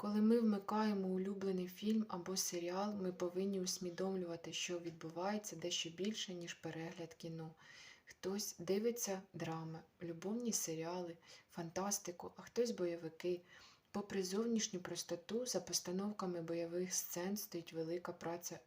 Коли ми вмикаємо улюблений фільм або серіал, ми повинні усвідомлювати, що відбувається дещо більше, ніж перегляд кіно. Хтось дивиться драми, любовні серіали, фантастику, а хтось бойовики. Попри зовнішню простоту, за постановками бойових сцен стоїть велика праця.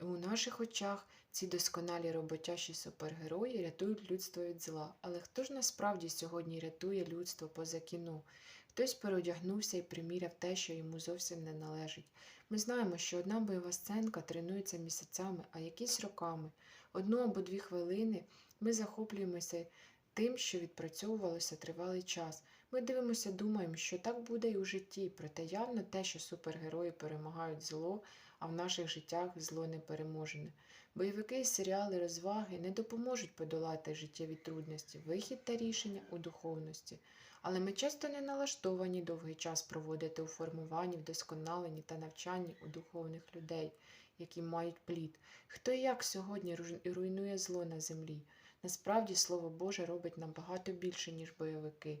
І у наших очах ці досконалі роботящі супергерої рятують людство від зла. Але хто ж насправді сьогодні рятує людство поза кіно? Хтось переодягнувся і приміряв те, що йому зовсім не належить. Ми знаємо, що одна бойова сценка тренується місяцями, а якісь роками. Одну або дві хвилини ми захоплюємося тим, що відпрацьовувалося тривалий час. Ми дивимося, думаємо, що так буде і у житті, проте явно те, що супергерої перемагають зло, а в наших життях зло не переможене. Бойовики, серіали, розваги не допоможуть подолати життєві трудності, вихід та рішення у духовності. Але ми часто не налаштовані довгий час проводити у формуванні, вдосконаленні та навчанні у духовних людей, які мають плід. Хто і як сьогодні руйнує зло на землі? Насправді Слово Боже робить набагато більше, ніж бойовики.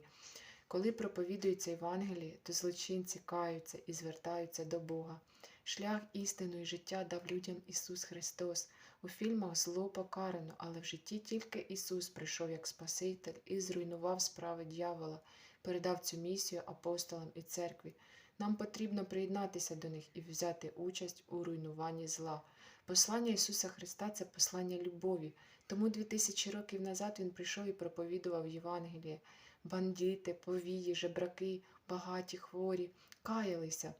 Коли проповідується Євангеліє, то злочинці каються і звертаються до Бога. Шлях істину і життя дав людям Ісус Христос. У фільмах зло покарано, але в житті тільки Ісус прийшов як Спаситель і зруйнував справи дьявола, передав цю місію апостолам і церкві. Нам потрібно приєднатися до них і взяти участь у руйнуванні зла. Послання Ісуса Христа це послання любові. Тому дві тисячі років назад Він прийшов і проповідував Євангеліє. Бандити, повії, жебраки, багаті, хворі каялися.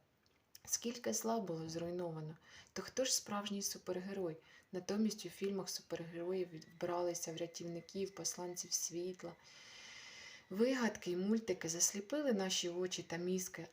Скільки зла було зруйновано, то хто ж справжній супергерой? Натомість у фільмах супергероїв вбралися в рятівників, посланців світла. Вигадки й мультики засліпили наші очі та мізки,